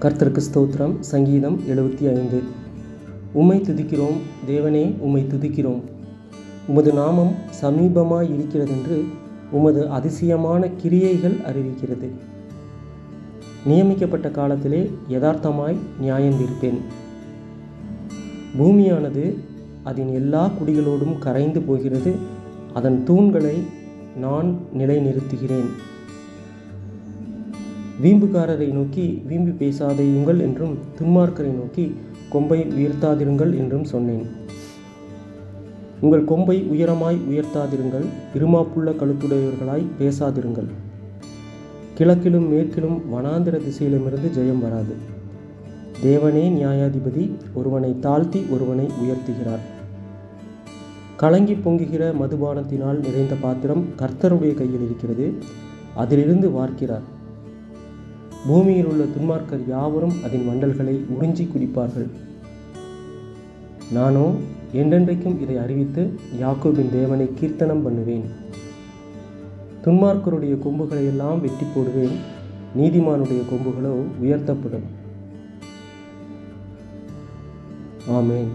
கர்த்தருக்கு ஸ்தோத்திரம். சங்கீதம் எழுபத்தி ஐந்து. உம்மை துதிக்கிறோம். தேவனே உம்மை துதிக்கிறோம். உமது நாமம் சமீபமாய் இருக்கிறதென்று உமது அதிசயமான கிரியைகள் அறிவிக்கிறது. நியமிக்கப்பட்ட காலத்திலே யதார்த்தமாய் நியாயம் தீர்ப்பேன். பூமியானது அதன் எல்லா குடிகளோடும் கரைந்து போகிறது. அதன் தூண்களை நான் நிலைநிறுத்துகிறேன். வீம்புக்காரரை நோக்கி வீம்பு பேசாதையுங்கள் என்றும் துன்மார்க்கரை நோக்கி கொம்பை உயர்த்தாதிருங்கள் என்றும் சொன்னேன். உங்கள் கொம்பை உயரமாய் உயர்த்தாதிருங்கள் இருமாப்புள்ள கழுத்துடையவர்களாய் பேசாதிருங்கள். கிழக்கிலும் மேற்கிலும் வனாந்திர திசையிலுமிருந்து ஜெயம் வராது. தேவனே நியாயாதிபதி ஒருவனை தாழ்த்தி ஒருவனை உயர்த்துகிறார். கலங்கி பொங்குகிற மதுபானத்தினால் நிறைந்த பாத்திரம் கர்த்தருடைய கையில் இருக்கிறது அதிலிருந்து வார்க்கிறார். பூமியில் உள்ள துன்மார்க்கர் யாவரும் அதன் வண்டல்களை உறிஞ்சி குடிப்பார்கள். நானோ என்றென்றைக்கும் இதை அறிவித்து யாக்கோபின் தேவனை கீர்த்தனம் பண்ணுவேன். துன்மார்க்கருடைய கொம்புகளை எல்லாம் வெட்டி போடுவேன். நீதிமானுடைய கொம்புகளோ உயர்த்தப்படும். ஆமேன்.